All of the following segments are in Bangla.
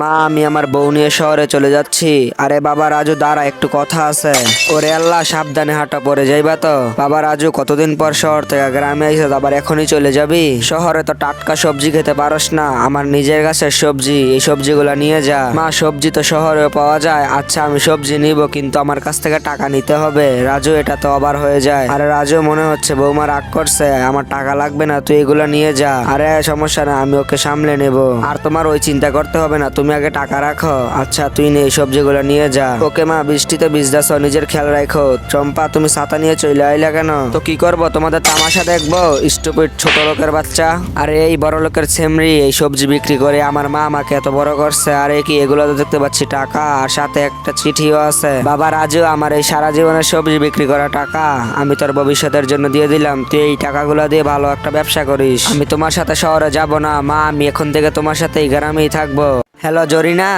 মা, আমি আমার বউ নিয়ে শহরে চলে যাচ্ছি। আরে বাবা রাজু, দাঁড়া, একটু কথা আছে। ওরে আল্লাহ, সাবধানে হাঁটা পড়ে যাইবা তো। বাবা রাজু, কতদিন পর শহর থেকে গ্রামে আইসে আবার এখনই চলে যাবি? শহরে তো টাটকা সবজি খেতে পারস না। আমার নিজের গাছের সবজি, এই সবজিগুলো নিয়ে যা। মা, সবজি তো শহরেও পাওয়া যায়। আচ্ছা আমি সবজি নিব, কিন্তু আমার কাছ থেকে টাকা নিতে হবে। রাজু, এটা তো আবার হয়ে যায়। আরে রাজু, মনে হচ্ছে বৌমা রাগ করছে। আমার টাকা লাগবে না, তুই এগুলো নিয়ে যা। আরে, সমস্যা না, আমি ওকে সামলে নেব। আর তোমার ওই চিন্তা করতে হবে না, তুমি আগে টাকা রাখো। আচ্ছা তুই নে এই সবজিগুলো নিয়ে যা। ওকে মা, বৃষ্টিতে ভিজদাস নিজের খেয়াল রাখো। চম্পা, তুমি ছাতা নিয়ে চলে আইলা কেন? তো কি করব? তোমাদের তামাশা দেখব? স্টুপিড ছোট লোকের বাচ্চা। আরে, এই বড় লোকের ছেমরি, এই সবজি বিক্রি করে আমার মা আমাকে এত বড় করছে। আরে, কি এগুলো তো দেখতে পাচ্ছি টাকা? আর সাথে একটা চিঠিও আছে। বাবা, রাজু, আমার এই সারা জীবনের সবজি বিক্রি করা টাকা। আমি তোর ভবিষ্যতের জন্য দিয়ে দিলাম। তুই এই টাকাগুলো দিয়ে ভালো একটা ব্যবসা করিস। আমি তোমার সাথে শহরে যাব না। মা, আমি এখন থেকে তোমার সাথে এই গ্রামেই থাকব। হ্যালো জরিনা,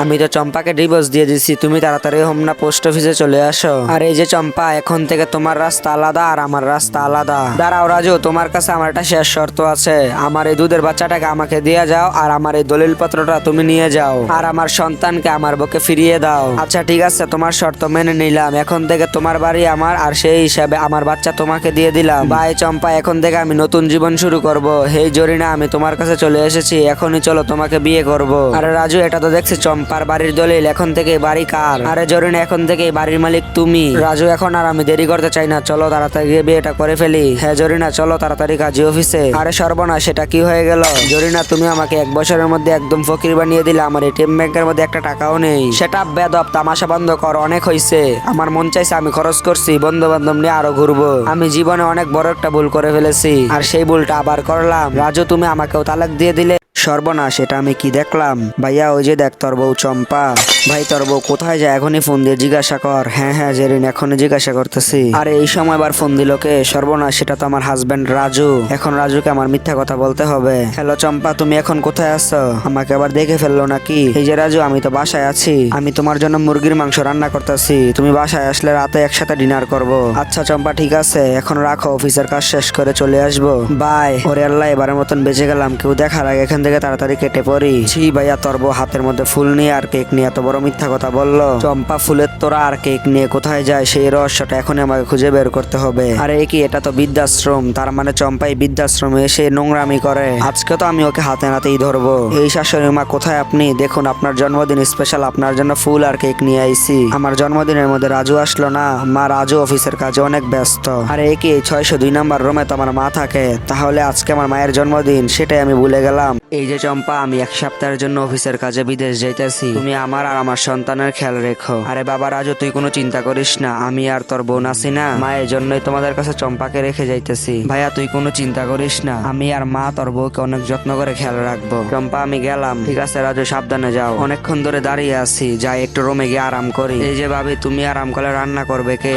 আমি তো চম্পাকে ডিভোর্স দিয়ে দিছি, তুমি তাড়াতাড়ি হোমনা পোস্ট অফিসে চলে আসো। আর এই যে চম্পা, এখন থেকে তোমার রাস্তা আলাদা আর আমার রাস্তা আলাদা। দাঁড়াও রাজু, তোমার কাছে আমার একটা শেষ শর্ত আছে। আমার এই দুধের বাচ্চাটাকে আমাকে দিয়ে যাও, আর আমার এই দলিল পত্রটা তুমি নিয়ে যাও। আর আমার সন্তানকে আমার বুকে ফিরিয়ে দাও। আচ্ছা ঠিক আছে, তোমার শর্ত মেনে নিলাম। এখন থেকে তোমার বাড়ি আমার, আর সেই হিসাবে আমার বাচ্চা তোমাকে দিয়ে দিলাম। বাই চম্পা, এখন থেকে আমি নতুন জীবন শুরু করব। হেই জরিনা, আমি তোমার কাছে চলে এসেছি, এখনই চলো তোমাকে বিয়ে করব। আরে রাজু, এটা তো দেখছি, চম্পার বাড়ির দলিল, এখন থেকে বাড়ি কার? আরে জরিনা, এখন থেকে বাড়ির মালিক তুমি। রাজু, এখন আর আমি দেরি করতে চাই না, চলো তাড়াতাড়ি গিয়ে বিয়েটা করে ফেলি। হ্যাঁ জরিনা, চলো তাড়াতাড়ি কাজী অফিসে। আরে সর্বনা সেটা কি হয়ে গেল? জরিনা, তুমি আমাকে এক বছরের মধ্যে একদম ফকির বানিয়ে দিলে, আমার এটিএম ব্যাংকের মধ্যে একটা টাকাও নেই। সেটা বেদব, তামাশা বন্ধ কর, অনেক হয়েছে আমার মন চাইছে আমি খরচ করছি বন্ধু বান্ধব নিয়ে আরও ঘুরবো। আমি জীবনে অনেক বড় একটা ভুল করে ফেলেছি, আর সেই ভুলটা আবার করলাম। রাজু, তুমি আমাকেও তালাক দিয়ে দিলে। সর্বনাশ, এটা আমি কি দেখলাম? ভাইয়া, ওই যে দেখ তোর বউ চম্পা। ভাই, তোর বউ কোথায় যায়? এখনই ফোন দিয়ে জিজ্ঞাসা কর। হ্যাঁ হ্যাঁ জেরিন, এখনই জিজ্ঞাসা করতেছি। আর, এই সময় আবার ফোন দিল কে? সর্বনাশ সেটা তো আমার হাজবেন্ড রাজু। এখন রাজুকে আমার মিথ্যা কথা বলতে হবে। হ্যালো চম্পা, তুমি এখন কোথায় আছো? আমাকে আবার দেখে ফেলল নাকি? এই যে রাজু, আমি তো বাসায় আছি। আমি তোমার জন্য মুরগির মাংস রান্না করতেছি। তুমি বাসায় আসলে রাতে একসাথে ডিনার করব। আচ্ছা চম্পা, ঠিক আছে। এখন রাখো, অফিসের কাজ শেষ করে চলে আসব। বাই ওরে আল্লাহ, এবারের মতন বেঁচে গেলাম। কেউ দেখার আগে এখান থেকে তাড়াতাড়ি কেটে পড়ি। ছি ভাইয়া, তোর বউ হাতের মধ্যে ফুল নিয়ে আর কেক নিয়ে এত বড় মিথ্যা কথা বলল। চম্পা ফুলের তোরা আর কেক নিয়ে কোথায় যায়? সেই রহস্যটা এখনই আমাকে খুঁজে বের করতে হবে। আরে কি? এটা তো বৃদ্ধাশ্রম। তার মানে চম্পাই বৃদ্ধাশ্রমে এসে নোংরামি করে। আজকে তো আমি ওকে হাতে নাতেই ধরবো। এই শাশুড়ি মা, কোথায় আপনি? দেখুন, আপনার জন্মদিন স্পেশাল আপনার জন্য ফুল আর কেক নিয়ে আইছি। আমার জন্মদিনের মধ্যে রাজু আসলো না। মা রাজু অফিসের কাজে অনেক ব্যস্ত। আরে, এ কি? ছয়শো দুই নাম্বার রুমে তো আমার মা থাকে। তাহলে আজকে আমার মায়ের জন্মদিন, সেটাই আমি ভুলে গেলাম। এই যে চম্পা, আমি এক সপ্তাহের জন্য অফিসের কাজে বিদেশ যাইতেছি। তুমি আমার আর আমার সন্তানের খেয়াল রেখো। আরে বাবা রাজু, তুই কোনো চিন্তা করিস না। আমি আর তোর বোন আছি না। মা মায়ের জন্যই তোমাদের কাছে চম্পাকে রেখে যাইতেছি। ভাইয়া, তুই কোনো চিন্তা করিস না। আমি আর মা তোর বউকে অনেক যত্ন করে খেয়াল রাখব। চম্পা, আমি গেলাম। ঠিক আছে রাজু, সাবধানে যাও। অনেকক্ষণ ধরে দাঁড়িয়ে আছি। যাই, একটু রুমে গিয়ে আরাম করি। এই যে ভাবি, তুমি আরাম করে রান্না করবে কে?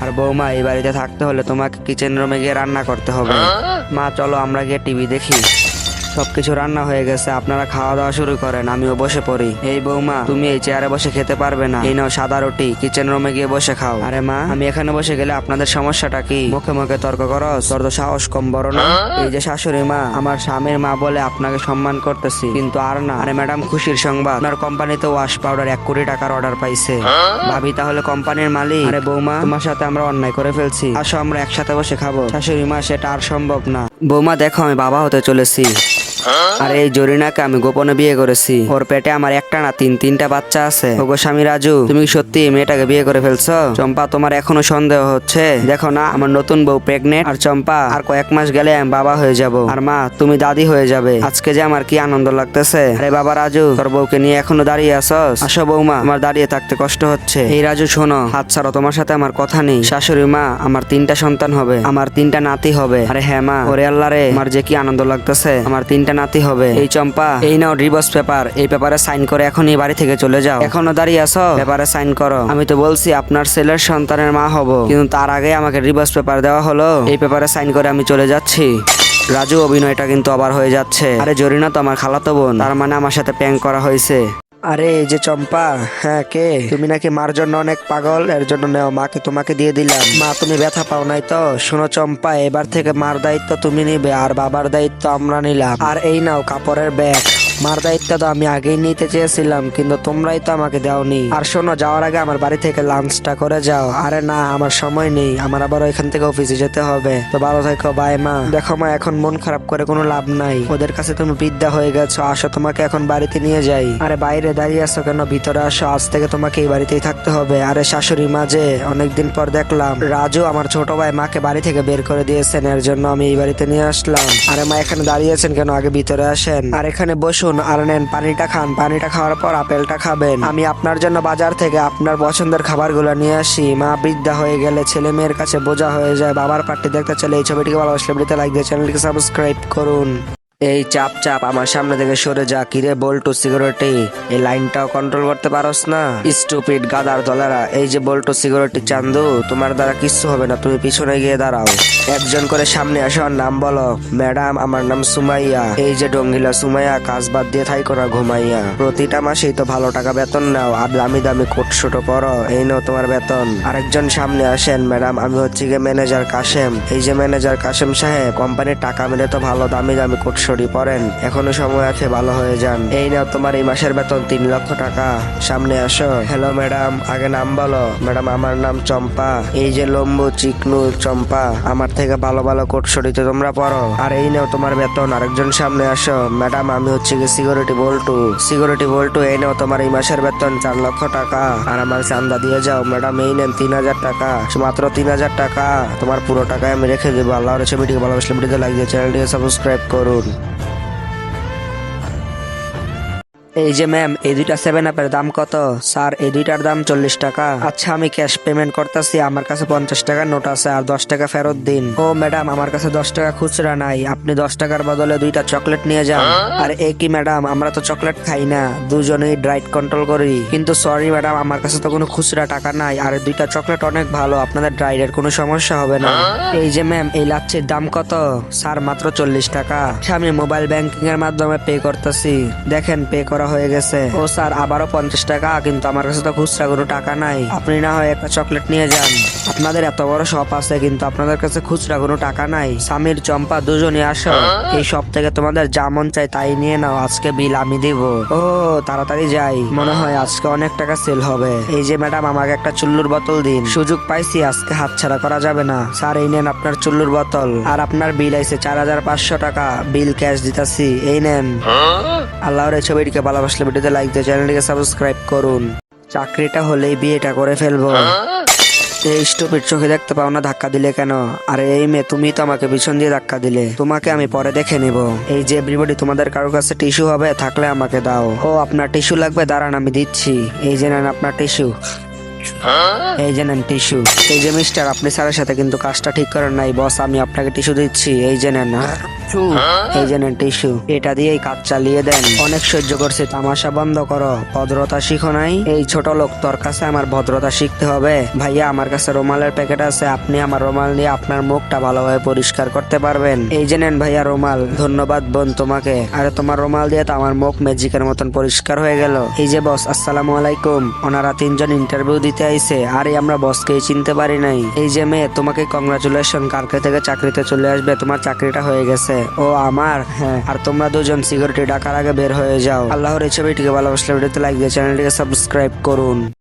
আর বৌমা, এই বাড়িতে থাকতে হলে তোমাকে কিচেন রুমে গিয়ে রান্না করতে হবে। মা, চলো আমরা গিয়ে টিভি দেখি। সবকিছু রান্না হয়ে গেছে আপনারা খাওয়া দাওয়া শুরু করেন আমিও বসে পড়ি। এই বৌমা তুমি এই চেয়ারে বসে খেতে পারবে না। এই নাও সাদা রুটি কিচেন রুমে গিয়ে বসে খাও। আরে মা আমি এখানে বসে গেলে আপনাদের সমস্যাটা কি? মুখে মুখে তর্ক করো তোর তো সাহস কম বড় না? এই যে শাশুড়ি মা আমার স্বামীর মা বলে আপনাকে সম্মান করতেছি কিন্তু আর না। আরে ম্যাডাম খুশির সংবাদ। আপনার কোম্পানিতে ওয়াশ পাউডার এক কোটি টাকার অর্ডার পাইছে। ভাবি তাহলে কোম্পানির মালিক। আরে বৌমা তোমার সাথে আমরা অন্যায় করে ফেলছি। আসো আমরা একসাথে বসে খাব। শাশুড়ি মা সেটা আর সম্ভব না। বৌমা দেখো আমি বাবা হতে চলেছি। আর, এই জরিনাকে আমি গোপনে বিয়ে করেছি। ওর পেটে আমার একটা না তিন, তিনটা বাচ্চা আছে। ওগো স্বামী রাজু, তুমি সত্যি মেয়েটাকে বিয়ে করে ফেলছো? চম্পা, তোমার এখনও সন্দেহ হচ্ছে? দেখো না, আমার নতুন বউ প্রেগনেন্ট আর চম্পা, আর কয়েক মাস গেলে আমি বাবা হয়ে যাব। আর মা, তুমি দাদি হয়ে যাবে। আজকে যে আমার কি আনন্দ লাগতেছে। আরে বাবা রাজু, তোর বউকে নিয়ে এখনও দাঁড়িয়ে আছস? আসো বৌমা আমার দাঁড়িয়ে থাকতে কষ্ট হচ্ছে। এই রাজু, শোনো, হাত ছাড়ো, তোমার সাথে আমার কথা নেই। শাশুড়ি মা, আমার তিনটা সন্তান হবে। আমার তিনটা নাতি হবে। আরে হ্যাঁ মা, ওরে আল্লাহ রে, আমার যে কি আনন্দ লাগতেছে। আমার তিনটা নাতি হবে। এই চম্পা, এই নাও ডিভোর্স পেপার এই পেপারে সাইন করে এখনই বাড়ি থেকে চলে যাও। এখনও দাঁড়িয়ে আছো? পেপারে সাইন করো। আমি তো বলছি আপনার ছেলের সন্তানের মা হব। কিন্তু তার আগে আমাকে ডিভোর্স পেপার দেওয়া হলো। এই পেপারে সাইন করে আমি চলে যাচ্ছি। রাজু অভিনয়টা কিন্তু আবার হয়ে যাচ্ছে। আরে জরিনা তো আমার খালাতো বোন। তার মানে আমার সাথে প্যাং করা হয়েছে। আরে, এই যে চম্পা হ্যাঁ কে? তুমি নাকি মার জন্য অনেক পাগল, এর জন্য নেও, মাকে তোমাকে দিয়ে দিলাম। মা, তুমি ব্যথা পাও নাই তো? শোনো চম্পা, এবার থেকে মার দায়িত্ব তুমি নিবে, আর বাবার দায়িত্ব আমরা নিলাম। আর এই নাও কাপড়ের ব্যাগ। মার দায়িত্ব তো আমি আগেই নিতে চেয়েছিলাম, কিন্তু তোমরাই তো আমাকে দাওনি। আর শোনো, যাওয়ার আগে আমার বাড়ি থেকে লাঞ্চটা করে যাও। আরে না, আমার সময় নেই, আমার আবার ওইখান থেকে অফিসে যেতে হবে। তো ভালো থেকো বাই মা। দেখো মা, এখন মন খারাপ করে কোনো লাভ নাই। ওদের কাছে তুমি বিদ্যা হয়ে গেছো, আসো তোমাকে এখন বাড়িতে নিয়ে যাই। আরে বাইরে দাঁড়িয়ে আসো কেন? ভিতরে আসো, আজ থেকে তোমাকে এই বাড়িতেই থাকতে হবে। আরে শাশুড়ি মাঝে অনেকদিন পর দেখলাম। রাজু আমার ছোট ভাই মাকে বাড়ি থেকে বের করে দিয়েছেন, এর জন্য আমি এই বাড়িতে নিয়ে আসলাম। আরে মা, এখানে দাঁড়িয়েছেন কেন? আগে ভিতরে আসেন। আর এখানে বসুন। আর নেন পানিটা খান। পানিটা খাওয়ার পর আপেলটা খাবেন। আমি আপনার জন্য বাজার থেকে আপনার পছন্দের খাবারগুলো নিয়ে আসি। মা বৃদ্ধা হয়ে গেলে ছেলে মেয়ের কাছে বোঝা হয়ে যায়। বাবার পার্টি দেখতে চলে এই ছবিটিকে ভালোবাসলে ভিডিওতে লাইক দিয়ে চ্যানেলটিকে সাবস্ক্রাইব করুন। এই চাপ চাপ, আমার সামনে থেকে সরে যা কিরে বল্টু সিকিউরিটি এই লাইনটাও কন্ট্রোল করতে পারোস না। স্টুপিড গাদার দলেরা, এই যে বল্টু সিকিউরিটি চান্দু, তোমার দ্বারা কিচ্ছু হবে না, তুমি পিছনে গিয়ে দাঁড়াও। একজন করে সামনে আসো আর নাম বলো। ম্যাডাম, আমার নাম সুমাইয়া। এই যে ডঙ্গিলা সুমাইয়া, কাজ বাদ দিয়ে থাই করা ঘুমাইয়া। প্রতিটা মাসেই তো ভালো টাকা বেতন নাও, আর দামি দামি কোট ছোট পরো, এই নাও তোমার বেতন। আরেকজন সামনে আসেন, ম্যাডাম, আমি হচ্ছে গিয়ে ম্যানেজার কাশেম। এই যে ম্যানেজার কাশেম সাহেব, কোম্পানির টাকা মিলে তো ভালো দামি দামি কোট সরি পরেন এখনও সময় আছে, ভালো হয়ে যান। এই নাও তোমার এই মাসের বেতন, তিন লক্ষ টাকা। সামনে আসো। হ্যালো, ম্যাডাম, আগে নাম বলো। ম্যাডাম, আমার নাম চম্পা। এই যে লম্বু, চিকনু চম্পা, আমার থেকে ভালো ভালো কোট সরিতে তোমরা পড়ো। আর এই নাও তোমার বেতন, আরেকজন সামনে আসো। ম্যাডাম, আমি হচ্ছে গিয়ে সিকিউরিটি বল্টু। সিকিউরিটি বল্টু, এই নাও তোমার এই মাসের বেতন, চার লক্ষ টাকা। আর আমার চান্দা দিয়ে যাও। ম্যাডাম, এই নেন তিন হাজার টাকা। মাত্র তিন হাজার টাকা। তোমার পুরো টাকায় আমি রেখে দেবো। আল্লাহর ছবিটিকে ভালোবাসলে ভিডিওতে লাইক দিয়ে চ্যানেলটিকে সাবস্ক্রাইব করুন। এই যে ম্যাম এই দুইটা সেভেন আপের দাম কত? স্যার এই দুইটার দাম চল্লিশ টাকা। আচ্ছা আমি ক্যাশ পেমেন্ট করতেছি আমার কাছে পঞ্চাশ টাকার নোট আছে আর দশ টাকা ফেরত দিন। ও ম্যাডাম আমার কাছে দশ টাকা খুচরা নাই। আপনি দশ টাকার বদলে দুইটা চকলেট নিয়ে যান। আর এ কি ম্যাডাম আমরা তো চকলেট খাই না। দুজনেই ডাইট কন্ট্রোল করি। কিন্তু সরি ম্যাডাম আমার কাছে তো কোনো খুচরা টাকা নাই। আর দুইটা চকলেট অনেক ভালো আপনাদের ডাইটের কোনো সমস্যা হবে না। এই যে ম্যাম এই লাচ্ছির দাম কত? স্যার মাত্র চল্লিশ টাকা। আচ্ছা, আমি মোবাইল ব্যাংকিং এর মাধ্যমে পে করতেছি। দেখেন পে করা হয়ে গেছে। ও স্যার আবারও পঞ্চাশ টাকা কিন্তু আমার কাছে তো খুচরা কোনো টাকা নাই। আপনি না হয় একটা চকলেট নিয়ে যান। আপনাদের এত বড় শপ আছে কিন্তু আপনাদের কাছে খুচরা কোনো টাকা নাই। স্বামীর চম্পা দুজনে আসো। এই শপ থেকে তোমাদের যা মন চাই তাই নিয়ে নাও আজকে বিল আমি দিব। ও তাড়াতাড়ি যাই। মনে হয় আজকে অনেক টাকা সেল হবে। এই যে ম্যাডাম আমাকে একটা চুল্লুর বোতল দিন। সুযোগ পাইছি আজকে হাতছাড়া করা যাবে না। স্যার এই নেন আপনার চুল্লুর বোতল। আর আপনার বিল আইছে চার হাজার পাঁচশো টাকা। বিল ক্যাশ দিতাছি। এই নেন। আল্লাহর এই ছবিটিকে ভালোবাসলে ভিডিওতে লাইক দিয়ে চ্যানেলটিকে সাবস্ক্রাইব করুন। চাকরিটা হলেই বিয়েটা করে ফেলব। এই স্টুপিড চোখে দেখতে পাও না ধাক্কা দিলে কেন? আরে এই মেয়ে, তুমি তো আমাকে পিছন দিয়ে ধাক্কা দিলে। তোমাকে আমি পরে দেখে নিব। এই যে এভরিবডি তোমাদের কারোর কাছে টিস্যু হবে, থাকলে আমাকে দাও। ও, আপনার টিস্যু লাগবে, দাঁড়ান আমি দিচ্ছি। এই যে নেন আপনার টিস্যু এই যে নেন টিস্যু এই যে মিস্টার আপনি স্যারের সাথে কিন্তু কাজটা ঠিক করেন নাই। বস, আমি আপনাকে টিস্যু দিচ্ছি। এই যে নেন। এই যে টিস্যু, এটা দিয়েই কাজ চালিয়ে দেন। অনেক সহ্য করছে, তামাশা বন্ধ করো। ভদ্রতা শিখো নাই? এই ছোট লোক, তোর কাছে আমার ভদ্রতা শিখতে হবে। ভাইয়া, আমার কাছে রুমালের প্যাকেট আছে। আপনি আমার রুমাল নিয়ে আপনার মুখটা ভালোভাবে পরিষ্কার করতে পারবেন। এই যে নেন ভাইয়া রুমাল, ধন্যবাদ বোন তোমাকে। আরে, তোমার রুমাল দিয়ে তো আমার মুখ ম্যাজিকের মতন পরিষ্কার হয়ে গেল। এই যে বস, আসসালামু আলাইকুম। ওনারা তিনজন ইন্টারভিউ দিতে আইছে। আরে, আমরা বসকেই চিনতে পারি নাই। এই যে মেয়ে, তোমাকে কংগ্রাচুলেশন কালকে থেকে চাকরিতে চলে আসবে। তোমার চাকরিটা হয়ে গেছে। ও আমার হ্যাঁ। আর তোমরা দুজন সিকিউরিটি ডাকার আগে বের হয়ে যাও। আল্লাহর এই ছবিটিকে ভালোবাসলে ভিডিওতে লাইক দিয়ে চ্যানেলটিকে সাবস্ক্রাইব করুন।